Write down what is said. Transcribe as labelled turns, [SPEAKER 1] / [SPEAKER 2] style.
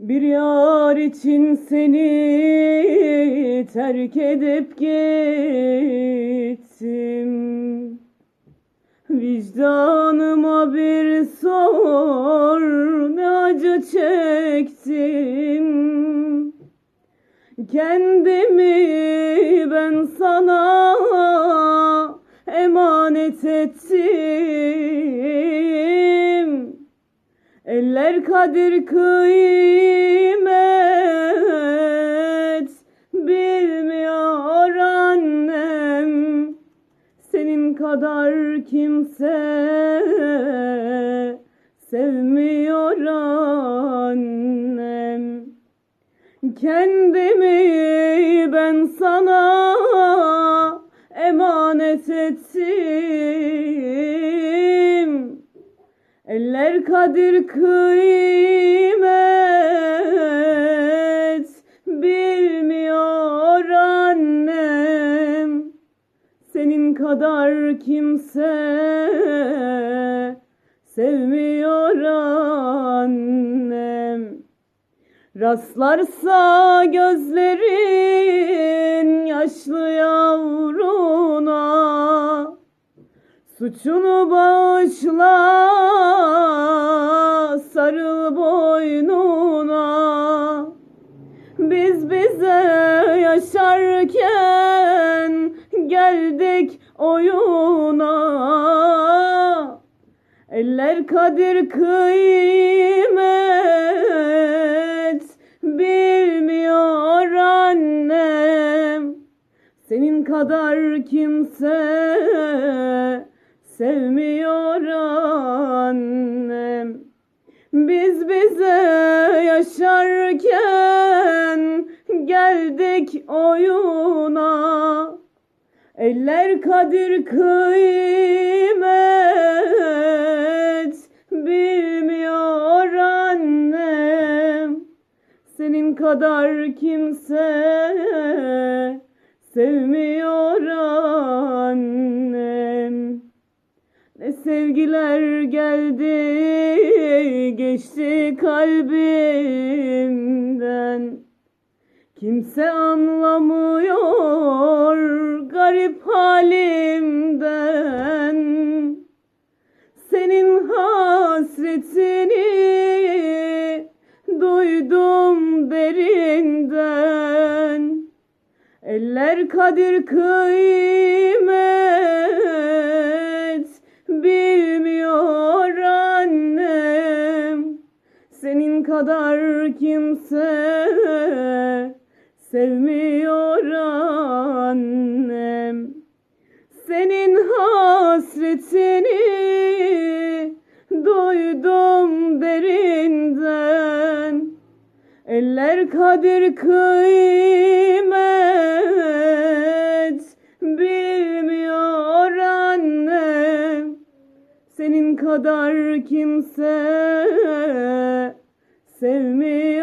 [SPEAKER 1] Bir yar için seni terk edip gittim. Vicdanıma bir sor ne acı çektim. Kendimi ben sana emanet ettim. Eller kadir kıymet. Bilmiyor annem. Senin kadar kimse sevmiyor annem. Kendimi ben sana emanet ettim Kadir kıymet. Bilmiyor annem. Senin kadar kimse sevmiyor annem. Rastlarsa gözlerin yaşlı yavruna Suçunu bağışla sarıl boynuna. Biz bize yaşarken geldik oyuna. Eller kadir kıymet bilmiyor annem. Senin kadar kimse sevmiyor annem. Biz bize yaşarken geldik oyuna. Eller kadir kıymet bilmiyor annem. Senin kadar kimse sevmiyor annem sevgiler geldi geçti kalbimden. Kimse anlamıyor garip halimden. Senin hasretini duydum derinden. Eller kadir kıymet bilmiyor annem. Senin kadar kimse sevmiyor annem. Senin hasretini duydum derinden. Eller kadir kıymet kadar kimse sevmiyor